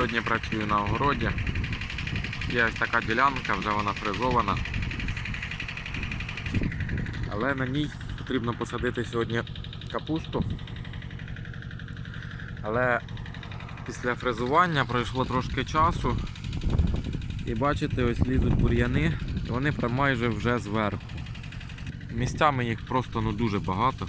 Сьогодні працюю на огороді. Є ось така ділянка, вже вона фрезована. Але на ній потрібно посадити сьогодні капусту. Але після фрезування пройшло трошки часу. І бачите, ось лізуть бур'яни, і вони майже вже зверху. Місцями їх просто ну, дуже багато.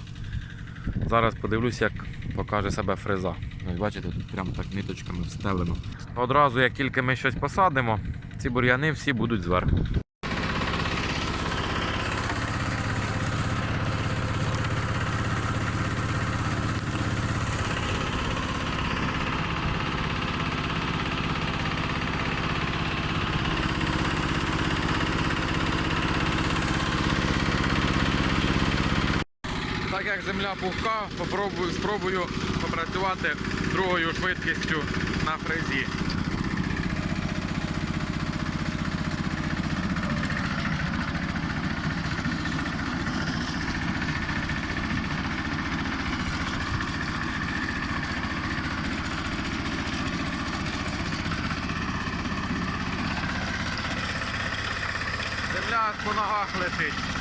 Зараз подивлюся, як покаже себе фреза. Бачите, тут прямо так ниточками встелено. Одразу, як тільки ми щось посадимо, ці бур'яни всі будуть зверху. Так як земля пухка, попробую, спробую попрацювати другою швидкістю на фрезі. Земля по ногах летить.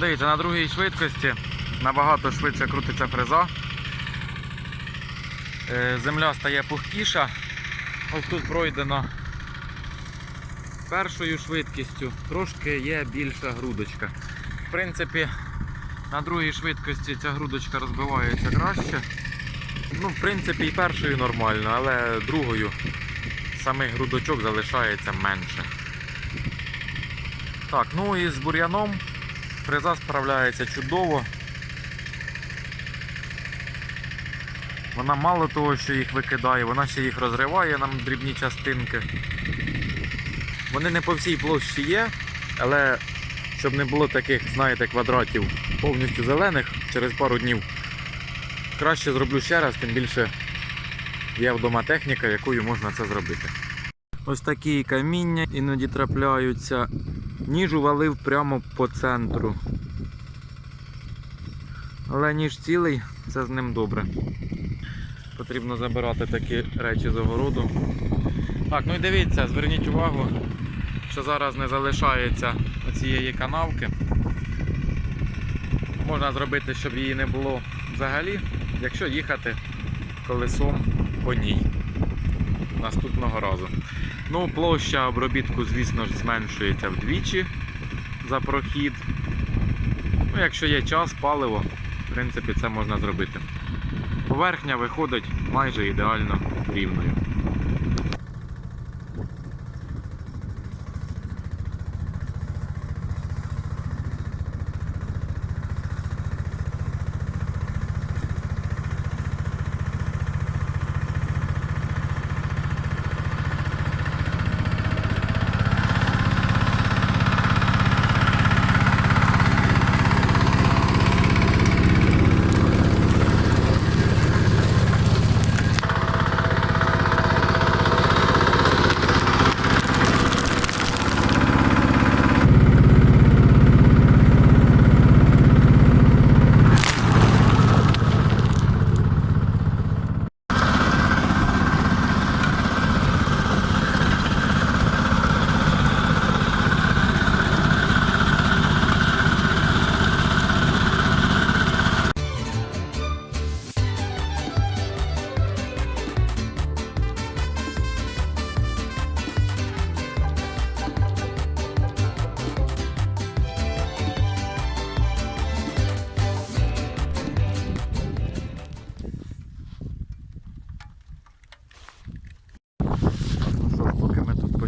Дивіться, на другій швидкості набагато швидше крутиться фреза. Е, Земля стає пухкіша. Ось тут пройдено першою швидкістю, трошки є більша грудочка. В принципі, на другій швидкості ця грудочка розбивається краще. Ну, в принципі, і першою нормально, але другою самих грудочок залишається менше. Так, ну і з бур'яном Фреза справляється чудово. Вона мало того, що їх викидає, вона ще їх розриває нам дрібні частинки. Вони не по всій площі є, але щоб не було таких, знаєте, квадратів повністю зелених через пару днів, краще зроблю ще раз, тим більше є вдома техніка, якою можна це зробити. Ось такі каміння іноді трапляються. Ніж увалив прямо по центру. Але ніж цілий, це з ним добре. Потрібно забирати такі речі з огороду. Так, ну і дивіться, зверніть увагу, що зараз не залишається цієї канавки. Можна зробити, щоб її не було взагалі, якщо їхати колесом по ній наступного разу. Ну, площа обробітку, звісно ж, зменшується вдвічі за прохід. Ну, якщо є час, паливо, в принципі, це можна зробити. Поверхня виходить майже ідеально рівною.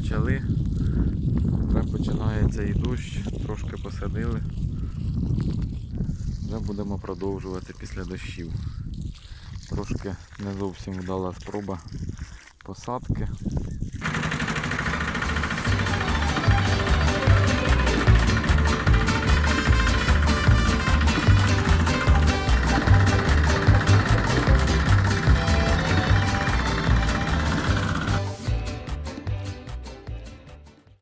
почали, вже починається і дощ, трошки посадили. Вже будемо продовжувати після дощів. Трошки не зовсім вдала спроба посадки.